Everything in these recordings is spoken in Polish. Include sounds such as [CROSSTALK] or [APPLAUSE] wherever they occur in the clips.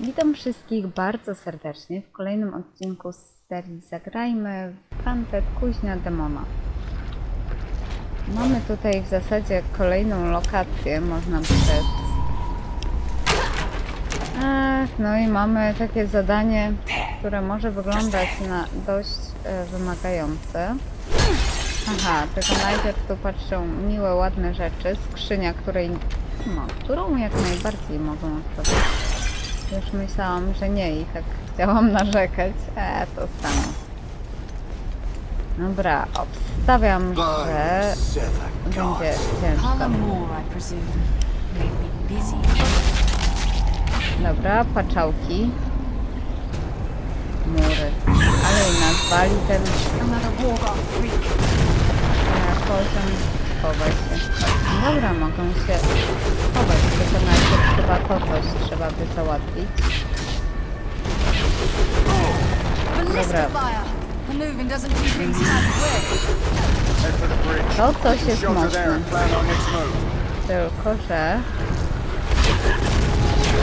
Witam wszystkich bardzo serdecznie w kolejnym odcinku z serii Zagrajmy w Hunted Kuźnia Demona. Mamy tutaj w zasadzie kolejną lokację, można by rzec. Ach, no i mamy takie zadanie, które może wyglądać na dość e, wymagające. Aha, tylko najpierw tu patrzą miłe, ładne rzeczy. Skrzynia, której, no, którą jak najbardziej mogą otworzyć. Już myślałam, że nie i tak chciałam narzekać. E, to samo. Dobra, obstawiam, że będzie ciężko. Dobra, paczałki. Mury. Ale i nazwali ten e, poziom. Chowaj się. Dobra, mogą się chować, tylko najpierw to coś trzeba by załatwić. Ballista fire! Maneuvering doesn't do things halfway. Head for the bridge. To coś jest mocne. Tylko, że...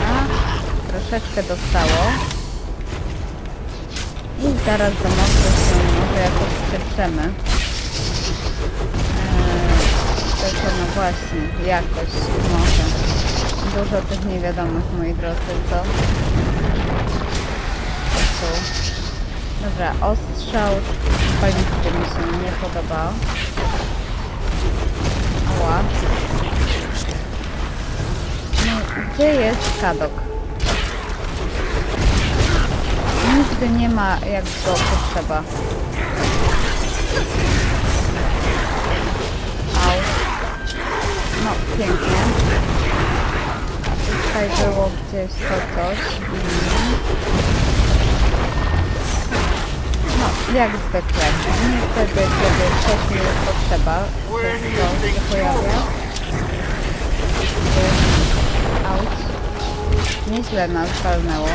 A, troszeczkę dostało. I zaraz do mocy się może jakoś przeprzemy. Tylko no właśnie, jakoś może. Dużo tych niewiadomych, moi drodzy, co? Tu. Dobra, ostrzał balisty mi się nie podobał. Ała. No, gdzie jest kadok? Nigdy nie ma jak go potrzeba. Pięknie. Tutaj było gdzieś to coś. No, jak zwykle. Nie wtedy, kiedy coś mi jest potrzeba. To się pojawia. Auć. Nieźle nas walnęło.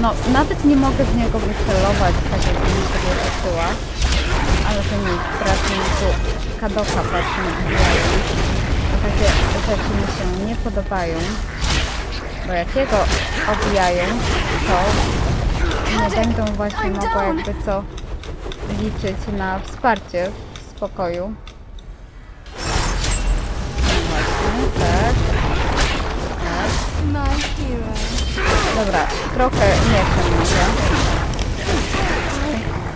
No, nawet nie mogę w niego wycelować, tak jakbym sobie życzyła. Ale to nic, strasznie mi tu kadoka patrzę na takie rzeczy mi się nie podobają. Bo jak jego obijają, to nie będą właśnie mogła jakby co liczyć na wsparcie w spokoju. Właśnie, tak. Tak. Dobra, trochę nie chcę może.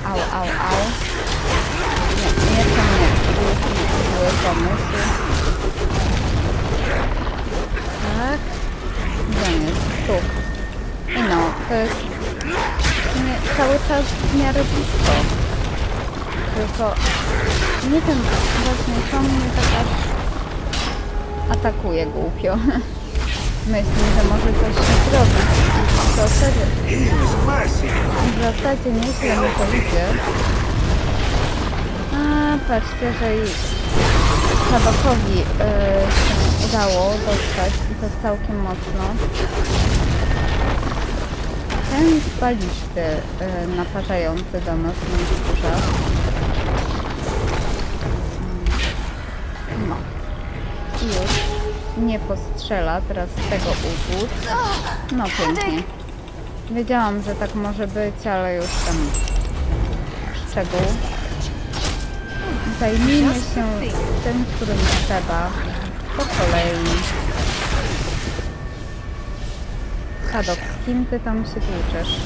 Au, au, au. Nie, nie nie. Pomysł. Tak. Gdzie on jest? Tu. I no, to jest sumie cały czas w miarę blisko. Tylko nie wiem właśnie co mnie tak aż atakuje głupio. Myśli, że może coś się zrobić. W zasadzie, w zasadzie nieźle mi to idzie. Patrzcie, że i Kabakowi y, się udało dostać i to całkiem mocno. Ten balisty y, naparzający do nas nie wzgórza. No. I już nie postrzela teraz tego ugód. No pięknie. Wiedziałam, że tak może być, ale już tam szczegół. Zajmijmy się tym, którym trzeba. Po kolei. Kadok, z kim ty tam się tłuczesz?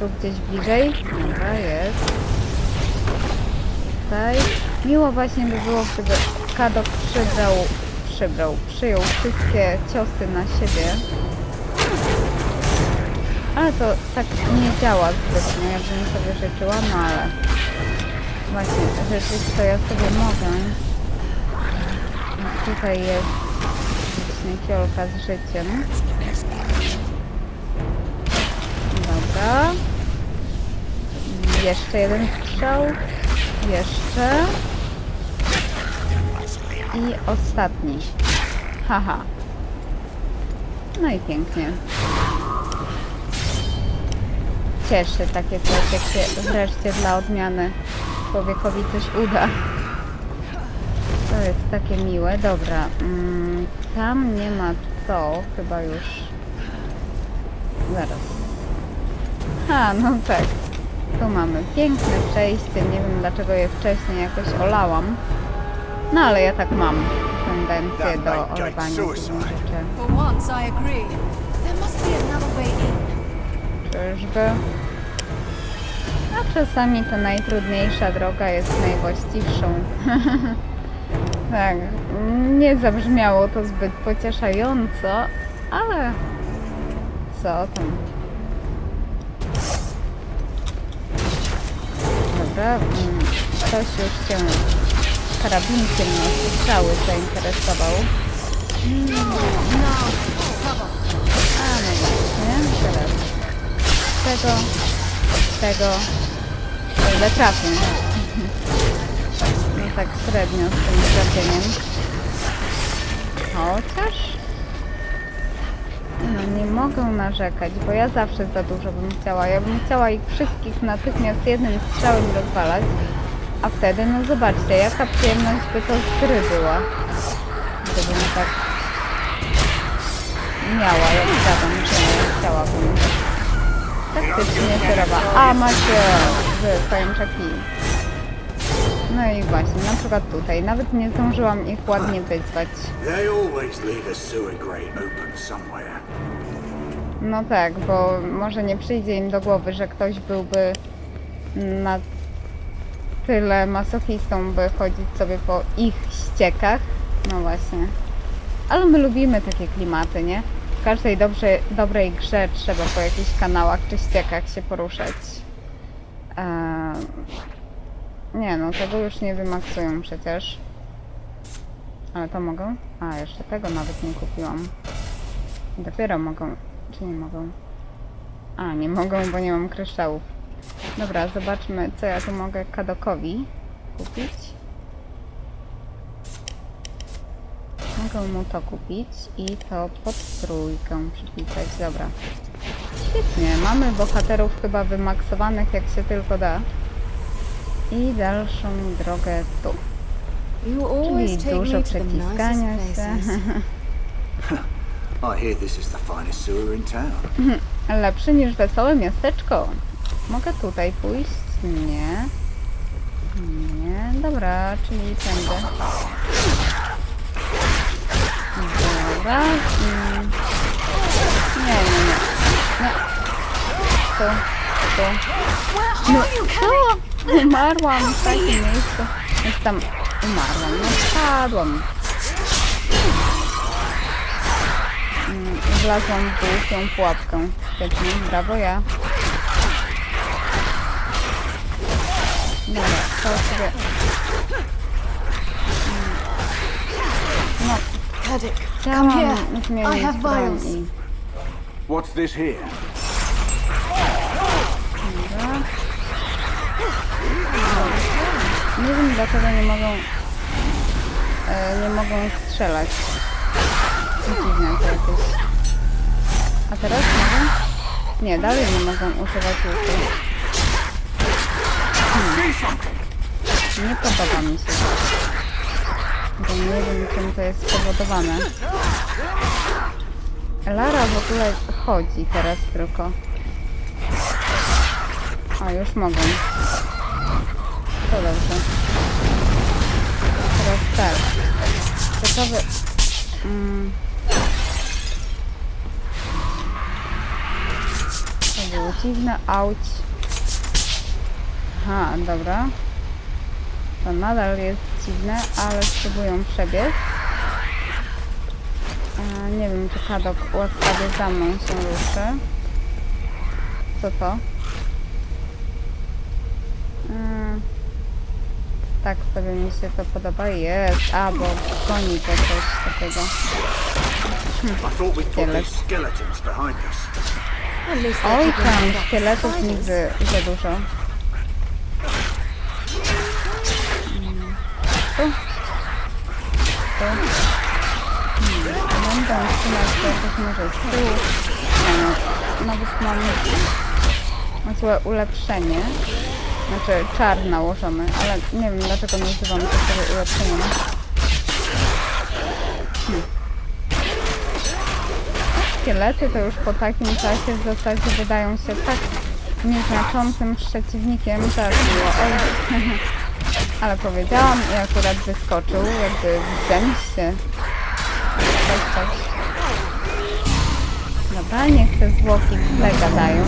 Tu gdzieś bliżej? Dobra, jest. Tutaj. Miło właśnie by było, gdyby Kadok przybrał, przybrał, przyjął wszystkie ciosy na siebie. Ale to tak nie działa zbytnio, jakbym sobie życzyła, no ale właśnie życzyć to ja sobie mogę. No, Tutaj jest właśnie kiolka z życiem. Dobra. Jeszcze jeden strzał. Jeszcze. I ostatni. Haha. No i pięknie. Cieszy takie coś, jak się wreszcie dla odmiany człowiekowi coś uda. To jest takie miłe. Dobra, mm, tam nie ma co, chyba już. Zaraz. A, no tak. Tu mamy piękne przejście. Nie wiem dlaczego je wcześniej jakoś olałam. No ale ja tak mam tendencję do olewania rzeczy. For A czasami to najtrudniejsza droga jest najwłaściwszą. [LAUGHS] tak, nie zabrzmiało to zbyt pocieszająco, ale co tam? Dobra, ktoś już się karabinkiem na strzały zainteresował. Cover. A no właśnie, teraz tego, tego, o ile trafię. No tak średnio z tym trafieniem. Chociaż... No nie mogę narzekać, bo ja zawsze za dużo bym chciała. Ja bym chciała ich wszystkich natychmiast jednym strzałem rozwalać. A wtedy, no zobaczcie, jaka przyjemność by to z gry była. Gdybym tak miała, jak że nie chciałabym. Taktycznie surowa. A, macie z pajęczaki. No i właśnie, na przykład tutaj. Nawet nie zdążyłam ich ładnie wyzwać. No tak, bo może nie przyjdzie im do głowy, że ktoś byłby na tyle masochistą, by chodzić sobie po ich ściekach. No właśnie. Ale my lubimy takie klimaty, nie? W każdej dobrze, dobrej grze trzeba po jakichś kanałach czy ściekach się poruszać. Eee... Nie no, tego już nie wymaksują przecież. Ale to mogą? A, jeszcze tego nawet nie kupiłam. Dopiero mogą. Czy nie mogą? A, nie mogą, bo nie mam kryształów. Dobra, zobaczmy, co ja tu mogę Kadokowi kupić. Mogę mu to kupić i to pod trójkę przypisać. Dobra. Świetnie, mamy bohaterów chyba wymaksowanych jak się tylko da. I dalszą drogę tu. Czyli dużo przeciskania się. [LAUGHS] I hear this is the finest sewer in town. [LAUGHS] Lepszy niż wesołe miasteczko. Mogę tutaj pójść? Nie. Nie. Dobra, czyli tędy. Dobra. Mm. Nie, nie, nie. Nie. Tu, tu. No co? Umarłam w takim miejscu. Już tam umarłam. No spadłam. Mm, Wlazłam w długią pułapkę. Świetnie, brawo ja. Dobra, to sobie... Mm. No, chciałam here. I zmienić broń i... What's this here? Nie wiem dlaczego nie mogą... E, nie mogą strzelać. Dziwne to jakieś. A teraz mogą? Nie, dalej nie mogą używać łuku. Hmm. Nie podoba mi się to. Bo nie wiem czym to jest spowodowane. Lara w ogóle chodzi teraz tylko. A, już mogą. To dobrze. Teraz tak. Ciekawe... Mm. To było dziwne. Auć. Aha, dobra. To nadal jest dziwne, ale spróbują przebiec. Nie wiem, czy Kadok łaskawie za mną się ruszy. Co to? Tak sobie mi się to podoba. Jest, a bo goni to coś takiego. Oj tam, szkieletów nigdy za dużo. Mm, Tu. Tu tam trzymać coś może z tyłu. No, nawet mam złe ulepszenie. Znaczy czar nałożony, ale nie wiem dlaczego nazywam to sobie ulepszeniem. Hmm. Szkielety to już po takim czasie w zasadzie wydają się tak nieznaczącym przeciwnikiem, że było [LAUGHS] ale powiedziałam i akurat wyskoczył, jakby zemście. Coś. Dobra, niech te zwłoki w tle gadają.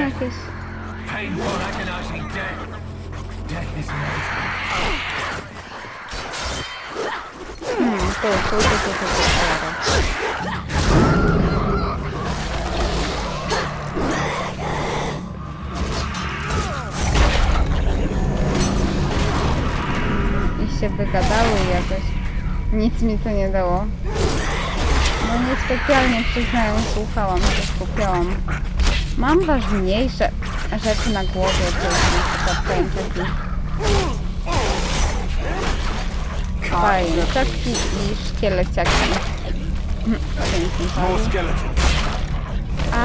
Jakieś... Painful, agonizing death. Death is inevitable. Hmm, tu, tu, tu, tu, tu, tu, się wygadały jakoś. Nic mi to nie dało. No niespecjalnie przyznaję, słuchałam, się skupiałam. Mam ważniejsze rzeczy na głowie, to jest na przykład pęczeki. Pajęczaki i szkieleciaki. More panie. skeletons.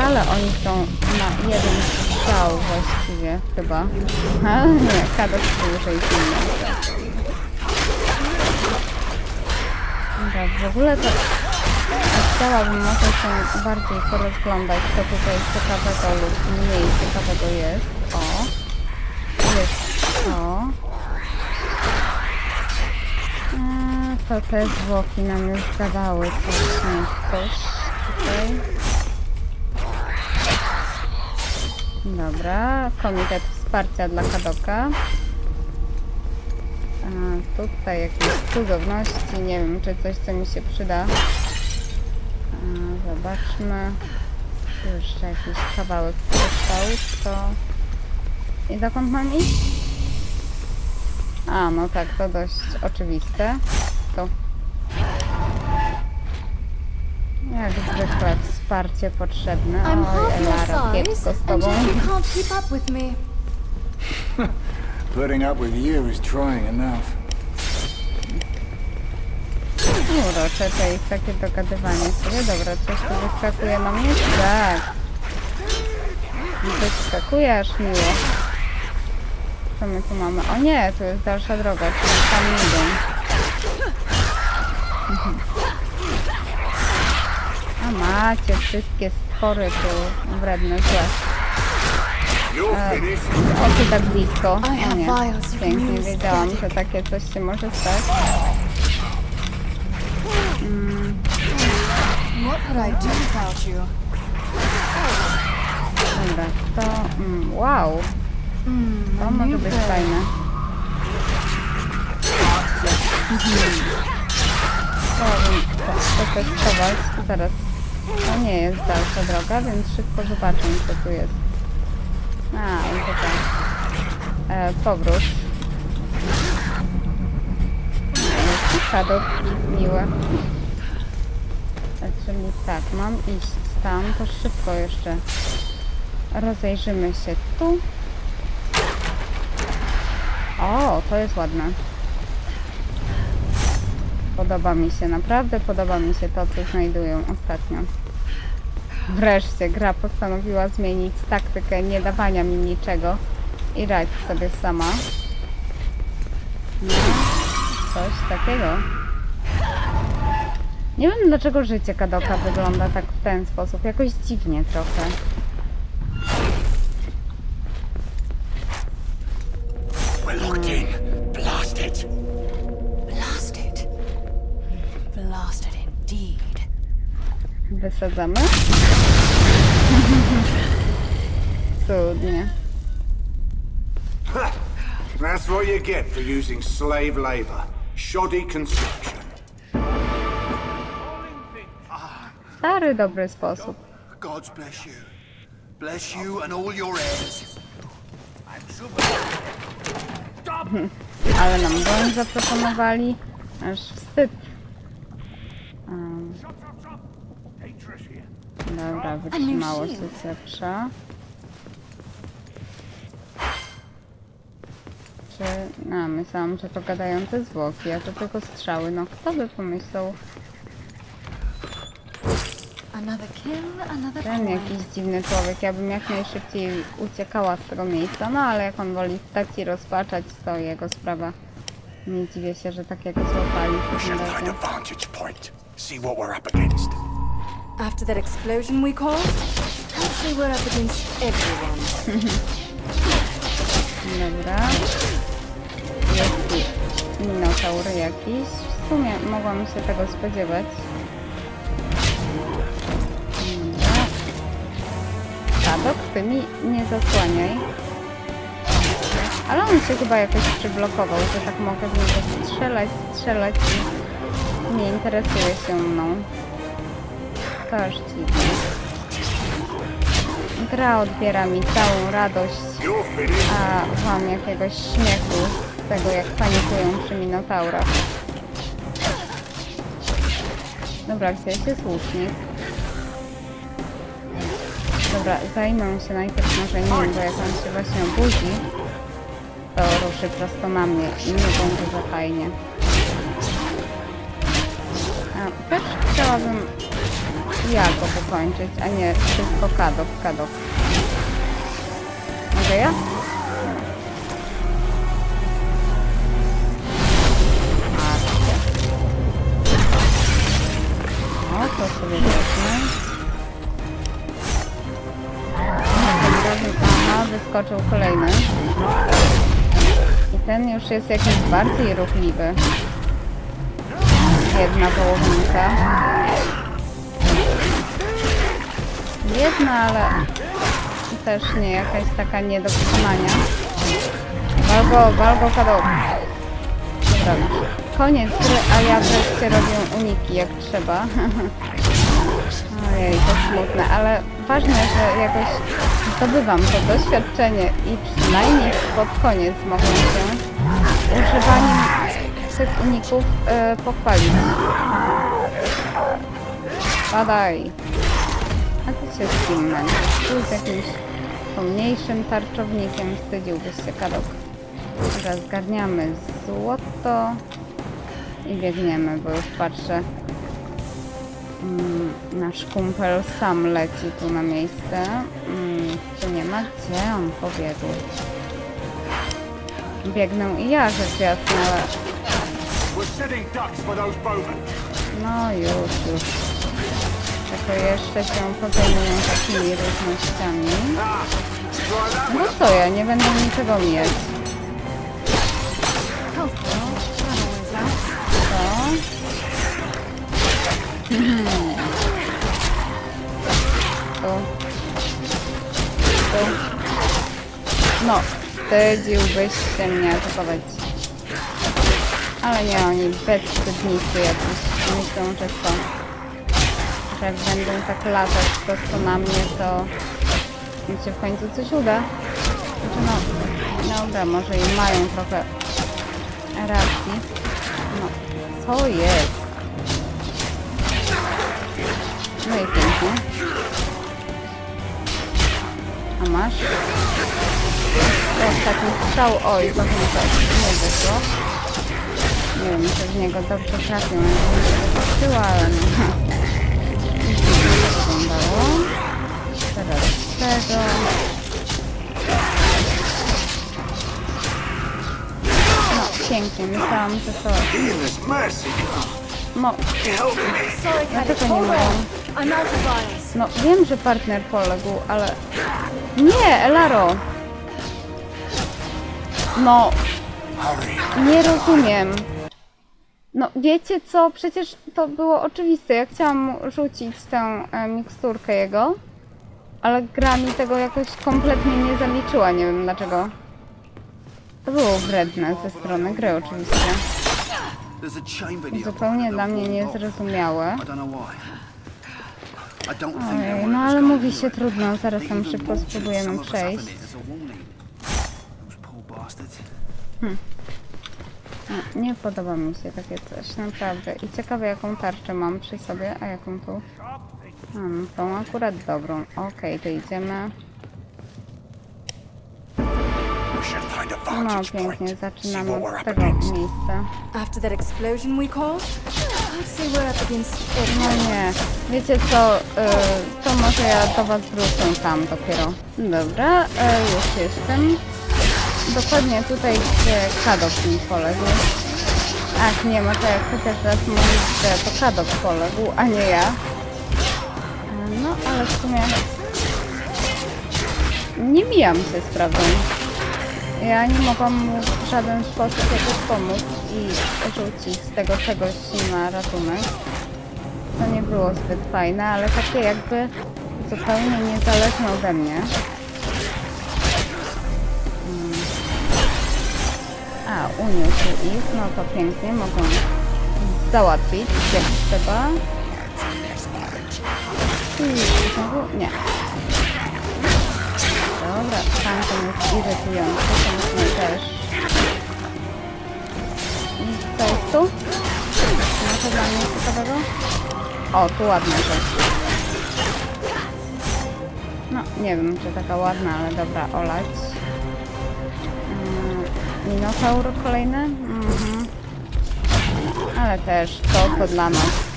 Ale oni są na jeden strzał właściwie, chyba. A nie, kadok dłużej pilnie. W ogóle to chciałabym może się bardziej porozglądać, co tutaj ciekawego lub mniej ciekawego jest. O, jest to. A, to te zwłoki nam już zdawały coś, nie, coś tutaj. Dobra, komitet wsparcia dla Kadoka. A, tutaj jakieś cudowności, nie wiem czy coś co mi się przyda. A, zobaczmy. Jeszcze jakiś kawałek został, to... I dokąd mam iść? A, no tak, to dość oczywiste. To jak zwykle wsparcie potrzebne. Oj, Elara, kiepsko z tobą. [LAUGHS] Putting up with you is trying enough. Urocze to jest takie dogadywanie sobie. Dobra, coś tu wyskakuje na mnie? Tak. Wyskakuje aż miło. Co my tu mamy? O nie, tu jest dalsza droga, czyli tam idą. A macie wszystkie stwory tu wredne, złe. Oczy tak blisko. O nie, pięknie wiedziałam, że takie coś się może stać. You? Dobra, to... Mm, wow, Hmm, to a może być fajne. Chciałabym to przetestować. Zaraz. To nie jest dalsza droga, więc szybko zobaczę, co tu jest. A, dobra. E, powrót. Jest kadok miły. E, Czyli tak, mam iść tam, to szybko jeszcze rozejrzymy się tu. O, to jest ładne. Podoba mi się, naprawdę podoba mi się to, co znajdują ostatnio. Wreszcie gra postanowiła zmienić taktykę nie dawania mi niczego i radź sobie sama. No, coś takiego. Nie wiem dlaczego życie Kadoka wygląda tak w ten sposób, jakoś dziwnie trochę. Wysadzamy. [LAUGHS] Cudnie. That's what you get for using slave labor. Shoddy construction. Stary, dobry sposób. Gods bless you. Bless you and all your heirs. Ale nam broń zaproponowali. Aż wstyd. Um, dobra, wytrzymałość jest lepsza. Czy... A, myślałam, że to gadające zwłoki, a to tylko strzały. No, kto by pomyślał? Ten jakiś dziwny człowiek. Ja bym jak najszybciej uciekała z tego miejsca. No ale jak on woli stać i rozpaczać, to jego sprawa. Nie dziwię się, że takiego złapali w We takim should find razie. a vantage point. See what we're up against. After that explosion we caused, I'd say we're up against everyone. Dobra. Jest i minotaur jakiś. W sumie mogłam się tego spodziewać. Dobra. Sadok, ty mi nie zasłaniaj. Ale on się chyba jakoś przyblokował, że tak mogę w niego strzelać, strzelać i nie interesuje się mną. To. Gra odbiera mi całą radość a mam jakiegoś śmiechu z tego, jak panikują przy Minotaurach. Dobra, gdzie jest łucznik? Dobra, zajmę się najpierw może nim, bo jak on się właśnie obudzi, to ruszy prosto na mnie i nie będzie za fajnie. A też chciałabym ja go pokończyć, a nie wszystko kadok, kadok. Mogę ja? O, to sobie wezmę. Aha, wyskoczył kolejny. I ten już jest jakiś bardziej ruchliwy. Jedna połowinka. Jedna, ale też nie jakaś taka nie do pokonania. Walgo, walgo, kadok. Dobra, koniec a ja wreszcie robię uniki jak trzeba. [LAUGHS] Ojej, to smutne, ale ważne, że jakoś zdobywam to doświadczenie i przynajmniej pod koniec mogę się używaniem tych uników e, pochwalić. Badaj. Tu z jakimś pomniejszym tarczownikiem wstydziłbyś się kadok. Teraz zgarniamy złoto i biegniemy, bo już patrzę. Mm, nasz kumpel sam leci tu na miejsce. Mm, tu nie ma gdzie on pobiegł. Biegnę i ja, rzecz jasna, no już, już. Tylko jeszcze się podejmują takimi różnościami. No co ja, nie będę niczego mieć. To. Tu. Tu. No, wstydziłbyś się mnie atakować. Ale nie, oni bezwstydnicy jakiś. Myślą, że co? Że jak będą tak latać prosto na mnie, to mi się w końcu coś uda. Znaczy no, dobra, może i mają trochę racji. No, co jest? No i pięknie. A masz? Ostatni strzał. Oj, to chyba nie wyszło. Nie wiem, czy w niego dobrze trafię. Się wyskoczyła, ale no. Teraz tego. No, pięknie. Myślałam, że to... No, dlaczego nie mają? No, wiem, że partner poległ, ale... Nie, Elaro! No, nie rozumiem. No, wiecie co? Przecież to było oczywiste. Ja chciałam mu rzucić tę e, miksturkę jego, ale gra mi tego jakoś kompletnie nie zaliczyła. Nie wiem dlaczego. To było wredne ze strony gry oczywiście. Zupełnie dla mnie niezrozumiałe. Ojej, no ale mówi się trudno, zaraz tam szybko spróbujemy przejść. it No, nie podoba mi się takie coś, naprawdę. I ciekawe jaką tarczę mam przy sobie, a jaką tu. Mam tą akurat dobrą. Okej, to idziemy. No pięknie, zaczynamy od tego miejsca. After that explosion we No nie. Wiecie co, y, to może ja do was wrócę tam dopiero. Dobra, y, już jestem. Dokładnie tutaj, gdzie Kadok mi poległ. Ach, nie, może jak chociaż raz mówić, że to Kadok poległ, a nie ja. E, No, ale w sumie nie mijam się z prawdą. Ja nie mogłam mu w żaden sposób jakoś pomóc i rzucić z tego czegoś na ratunek. To nie było zbyt fajne, ale takie jakby zupełnie niezależne ode mnie. Uniósł ich, no to pięknie, mogą załatwić jak trzeba. I znowu nie. Dobra, tamten jest irytujący, to musimy też. I Co jest tu? Ma dla mnie ciekawego? O, tu ładna rzecz. No, nie wiem, czy taka ładna, ale dobra, olać. Minotaur kolejny? Mhm. Ale też to, to dla nas.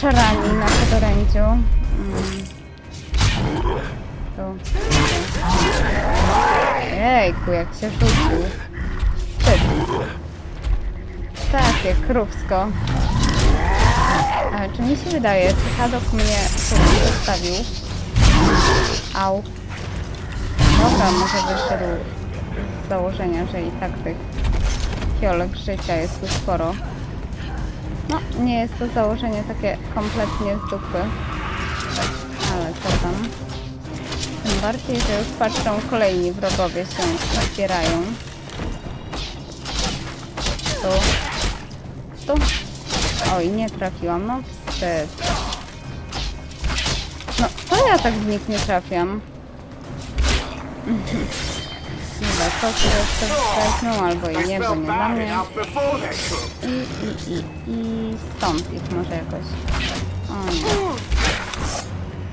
Czarani na podorędziu. Mm. Tu. Jejku, jak się rzucił. Takie krówsko. E, czy mi się wydaje, czy Hadok mnie tu zostawił? Au. Dobra, może wyszedł z założenia, że i tak tych fiolek życia jest tu sporo. No, nie jest to założenie takie kompletnie z dupy. Ale co tam? Tym bardziej, że już patrzą kolejni wrogowie się zbierają. Tu. Tu. Oj, nie trafiłam. No wstyd. No, to ja tak w nich nie trafiam. Dobra, to się wezmą, albo i nie, bo nie cooked. I, i, i, i stąd ich może jakoś. O nie.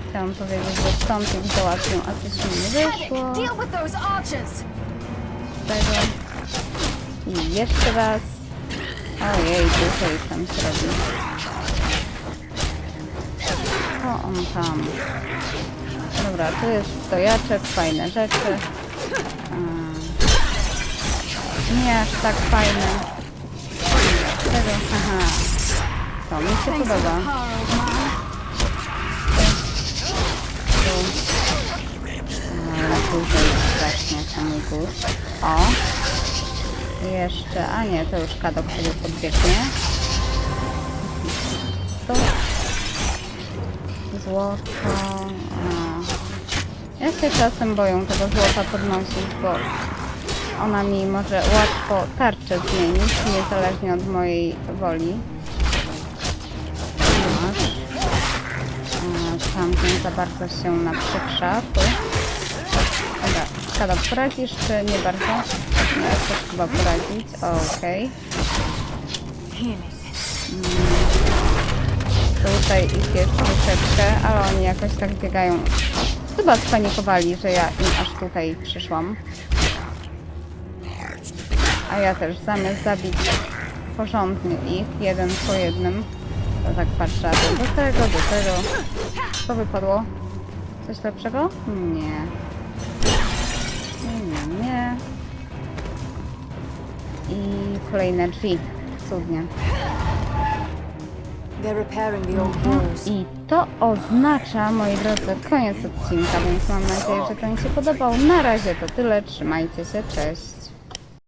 Chciałam powiedzieć, że stąd ich załatwią, a coś mi nie wyszło. Tego. I jeszcze raz. Ojej, dużo ich tam się robi. Co on tam? Dobra, tu jest stojaczek, fajne rzeczy. Mm. Nie aż tak fajne. Tego, aha. To mi się podoba. Tu. Ale jest strasznie chemików. O! Jeszcze, a nie, to już kadok sobie podbiegnie. Tu. Złoto. A. Ja się czasem boję tego złota podnosić, bo ona mi może łatwo tarczę zmienić, niezależnie od mojej woli. Tamten za bardzo się naprzykrza. Dobra, Skada, poradzisz czy nie bardzo? Ja też chyba poradzić. Okej. Mm. Tutaj ich jest troszeczkę, ale oni jakoś tak biegają. Chyba spanikowali, że ja im aż tutaj przyszłam. A ja też zamiast zabić porządnie ich, jeden po jednym, to tak patrzę do tego, do tego. Co wypadło? Coś lepszego? Nie. Nie, nie, nie. I kolejne drzwi. Cudnie. I to oznacza, moi drodzy, koniec odcinka, więc mam nadzieję, że ten się podobał. Na razie to tyle. Trzymajcie się, cześć.